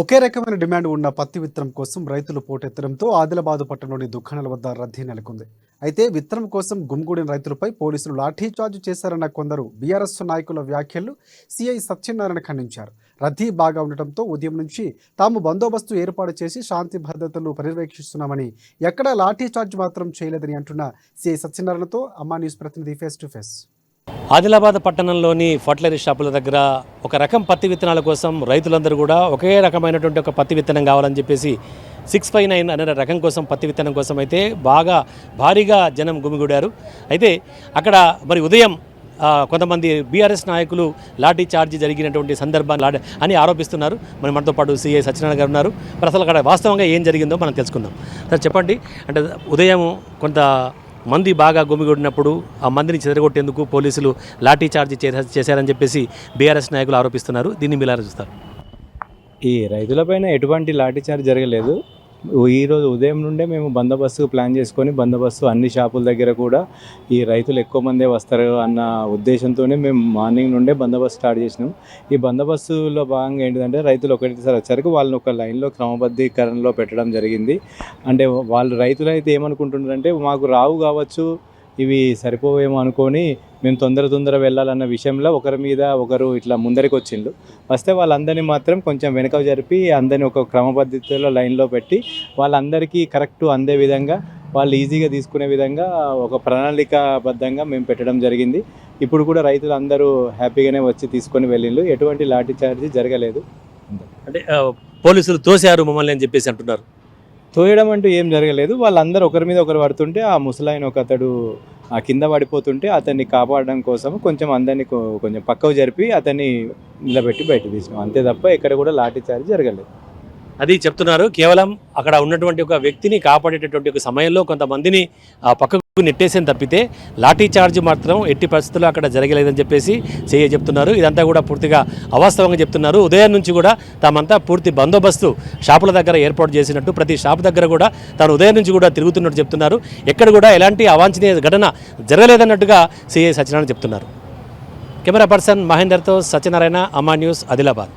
ఒకే రకమైన డిమాండ్ ఉన్న పత్తి విత్తనం కోసం రైతులు పోటెత్తడంతో ఆదిలాబాద్ పట్టణంలోని దుకాణాల వద్ద రద్దీ నెలకొంది. అయితే విత్తనం కోసం గుమ్గూడిన రైతులపై పోలీసులు లాఠీచార్జ్ చేశారన్న కొందరు బీఆర్ఎస్ నాయకుల వ్యాఖ్యలు సిఐ సత్యనారాయణ ఖండించారు. రద్దీ బాగా ఉండటంతో ఉదయం నుంచి తాము బందోబస్తు ఏర్పాటు చేసి శాంతి భద్రతలు పర్యవేక్షిస్తున్నామని ఎక్కడా లాఠీచార్జ్ మాత్రం చేయలేదని అంటున్న సిఐ సత్యనారాయణతో అమ్మా న్యూస్ ప్రతినిధి ఫేస్ టు ఫేస్. ఆదిలాబాద్ పట్టణంలోని ఫర్టిలైజర్ షాపుల దగ్గర ఒక రకం పత్తి విత్తనాల కోసం రైతులందరూ కూడా ఒకే రకమైనటువంటి ఒక పత్తి విత్తనం కావాలని చెప్పేసి సిక్స్ ఫైవ్ నైన్ అనే రకం కోసం పత్తి విత్తనం కోసం అయితే బాగా భారీగా జనం గుమిగూడారు. అయితే అక్కడ మరి ఉదయం కొంతమంది బీఆర్ఎస్ నాయకులు లాఠీ చార్జ్ జరిగినటువంటి సందర్భాన్ని అని ఆరోపిస్తున్నారు. మరి మనతో పాటు సిఐ సత్యనారాయణ గారు ఉన్నారు. మరి అసలు అక్కడ వాస్తవంగా ఏం జరిగిందో మనం తెలుసుకుందాం. సార్ చెప్పండి. అంటే ఉదయం కొంత మంది బాగా గుమిగూడినప్పుడు ఆ మందిని చెదరగొట్టేందుకు పోలీసులు లాఠీ చార్జ్ చేశారని చెప్పేసి బీఆర్ఎస్ నాయకులు ఆరోపిస్తున్నారు. దీన్ని మీరు చూస్తారు? ఈ రైతులపైన ఎటువంటి లాఠీచార్జ్ జరగలేదు. ఈరోజు ఉదయం నుండే మేము బందోబస్తు ప్లాన్ చేసుకొని బందోబస్తు అన్ని షాపుల దగ్గర కూడా ఈ రైతులు ఎక్కువ మందే వస్తారు అన్న ఉద్దేశంతోనే మేము మార్నింగ్ నుండే బందోబస్తు స్టార్ట్ చేసినాం. ఈ బందోబస్తులో భాగంగా ఏంటంటే రైతులు ఒకటిసారి వచ్చరికి వాళ్ళని ఒక లైన్లో క్రమబద్ధీకరణలో పెట్టడం జరిగింది. అంటే వాళ్ళు రైతులు అయితే ఏమనుకుంటున్నారంటే మాకు రావు కావచ్చు ఇవి సరిపోవేమో అనుకొని మేము తొందర తొందర వెళ్ళాలన్న విషయంలో ఒకరి మీద ఒకరు ఇట్లా ముందరికి వచ్చిండ్రు వస్తే వాళ్ళందరినీ మాత్రం కొంచెం వెనక జరిపి అందరినీ ఒక క్రమపద్ధతిలో లైన్లో పెట్టి వాళ్ళందరికీ కరెక్ట్ అందే విధంగా వాళ్ళు ఈజీగా తీసుకునే విధంగా ఒక ప్రణాళికాబద్ధంగా మేము పెట్టడం జరిగింది. ఇప్పుడు కూడా రైతులు అందరూ హ్యాపీగానే వచ్చి తీసుకొని వెళ్ళిండ్రు. ఎటువంటి లాఠీ చార్జీ జరగలేదు. అంటే పోలీసులు తోశారు మమ్మల్ని అని చెప్పేసి అంటున్నారు. తోయడం అంటూ ఏం జరగలేదు. వాళ్ళందరూ ఒకరి మీద ఒకరు పడుతుంటే ఆ ముసలాయన ఒక అతడు ఆ కింద పడిపోతుంటే అతన్ని కాపాడడం కోసం కొంచెం అందరినీ కొంచెం పక్కకు జరిపి అతన్ని నిలబెట్టి బయట తీసినాం. అంతే తప్ప ఎక్కడ కూడా లాఠీ చార్జ్ జరగలేదు. అది చెప్తున్నారు. కేవలం అక్కడ ఉన్నటువంటి ఒక వ్యక్తిని కాపాడేటటువంటి ఒక సమయంలో కొంతమందిని ఆ పక్కకు నెట్టేసేని తప్పితే లాఠీ చార్జ్ మాత్రం ఎట్టి పరిస్థితుల్లో అక్కడ జరగలేదని చెప్పేసి చేయ చెప్తున్నారు. ఇదంతా కూడా పూర్తిగా అవాస్తవంగా చెప్తున్నారు. ఉదయం నుంచి కూడా తామంతా పూర్తి బందోబస్తు షాపుల దగ్గర ఏర్పాటు చేసినట్టు ప్రతి షాపు దగ్గర కూడా తాను ఉదయం నుంచి కూడా తిరుగుతున్నట్టు చెప్తున్నారు. ఎక్కడ కూడా ఎలాంటి అవాంఛనీయ ఘటన జరగలేదన్నట్టుగా సిఐ సత్యనారాయణ చెప్తున్నారు. కెమెరా పర్సన్ మహేందర్తో సత్యనారాయణ అమా న్యూస్ ఆదిలాబాద్.